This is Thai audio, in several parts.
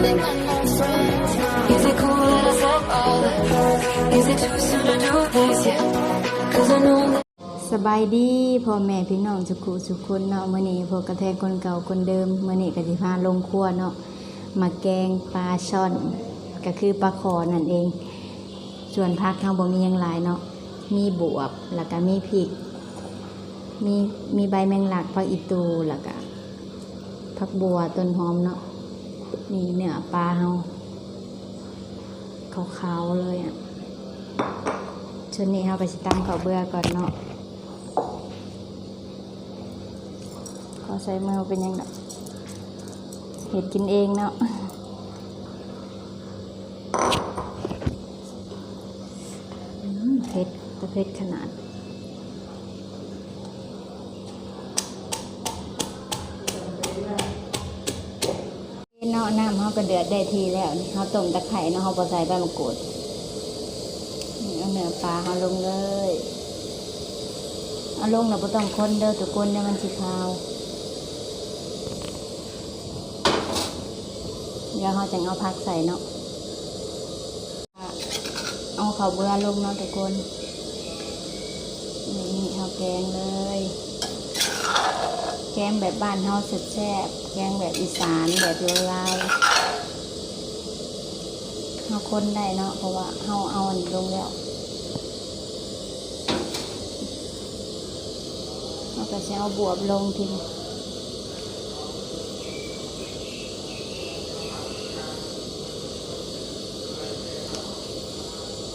Is it cool that I said all that? Is it too soon to do this yet? Cause I know that. สบายดีพ่อแม่พี่น้องสุขุสุขคนเนาะมื้อนี้พวกกระแทกคนเก่าคนเดิมมื้อนี้ก็สิพาลงครัวเนาะมาแกงปลาช่อนก็คือปลาคอนั่นเอง ส่วนผักเฮาบ่มีหยังหลายเนาะมีบวบแล้วก็มีพริก มีมีใบแมงลักผักอีตูแล้วก็ผักบัวต้นหอมเนาะ นี่เนื้อปลาเฮาขาวๆเลยอะชุดนี้เฮาก็สิตั้งข้าวเบื่อก่อนเนาะขอใส่มือเป็นยังไงเห็ดกินเองเนาะเผ็ดแต่เผ็ดขนาด นาะน้ำเขาก็เดือดได้ทีแล้วเขาต้มตะไคร่เนาะเขาพอใส่ใบมะกรูดเอาเนื้อปลาเขาลงเลยเอาลงเราไ่ต้องคนเด้อทุกคนเดี๋ยมันสิขาวเดี๋ยวเราจะเอาผักใส่เนาะเอาข้าวเบื่อลงเนาะทุกคนนี่เอาแกงเลย แกงแบบบ้านเฮาแซ่บๆแกงแบบอีสานแบบลาวๆเฮาคนได้เนาะเพราะว่าเฮาเอาอันนี้ลงแล้วเราก็จะเอาบวบลงทีนี้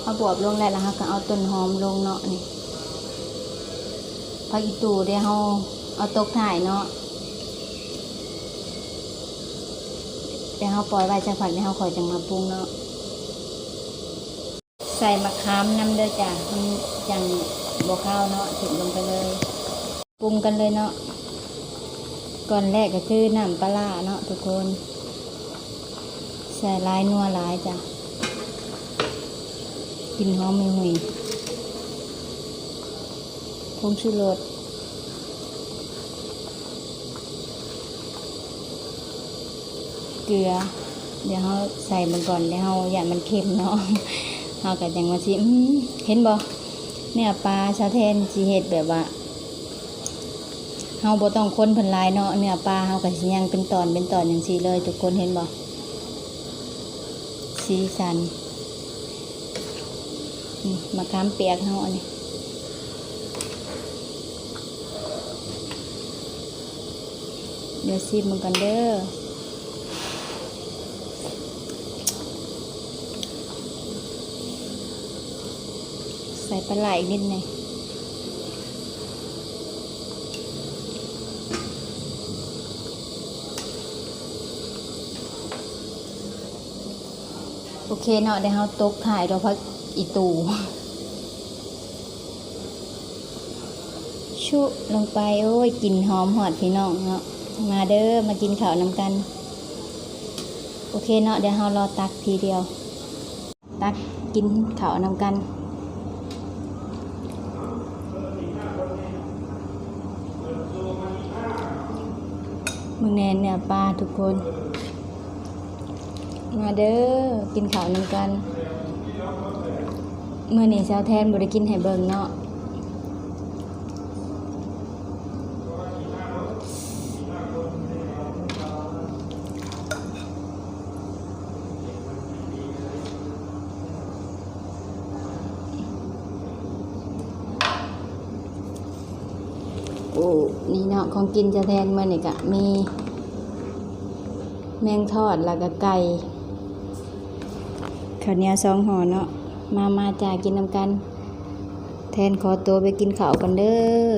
เอาบวบลงแล้วแล้วก็เอาต้นหอมลงเนาะนี่ผักอีตูเดี๋ยวเรา เอาตกถ่ายเนาะเดี๋ยวเราปล่อยไว้จะผัดเดี๋ยวเราคอยจังมาปรุงเนาะ ใส่มะขามน้ำเด้อจ้ะมันจังบวข้าวเนาะถึงลงไปเลย ปรุงกันเลยเนาะ ก่อนแรกก็คือน้ำปลาร้าเนาะทุกคน ใส่ลายนัวลายจ้ะ กินหอมไม่หุยผงชูรส เกลือ เดี๋ยวเขาใส่มันก่อนแล้วเขาอย่ามันเค็มเนาะเขาก็ยังมาชิมเห็นบ่เนี่ยปลาชาเทนสีเห็ดแบบว่าเฮาบ่ต้องคนเพิ่นหลายเนาะเนื้อปลาเฮาก็สิย่างเป็นตอนเป็นตอนจังซี่เลย ทุกคนเห็นบ่สีสันมะขามเปียกเฮาอันนี้เดี๋ยวซิมมันกันเด้อ ส่ปลาไหลนิดหนึงโอเคเนาะเดี๋ยวเราตกถ่ายเราพักอีตูชุลงไปโอ้ยกลิ่นหอมหอดพี่น้องเนาะมาเด้อมากินข้าวนำกัน โอเคเนาะเดี๋ยวเรารอตักทีเดียว ตักกินข้าวนำกัน มึงแนนเนี่ยปลาทุกคน มาเด้อกินข้าวนำกันเมื่อนี้ชาวแทนบริกินให้เบิ่งเนาะ โอ้นี่เนาะของกินจะแทนเมื่อนี่กะมี แมงทอดแล้วก็ไก่ข้าวเหนียวสองห่อเนาะมามาจ่ากินนำกัน แทนขอตัวไปกินข้าวกันเด้อ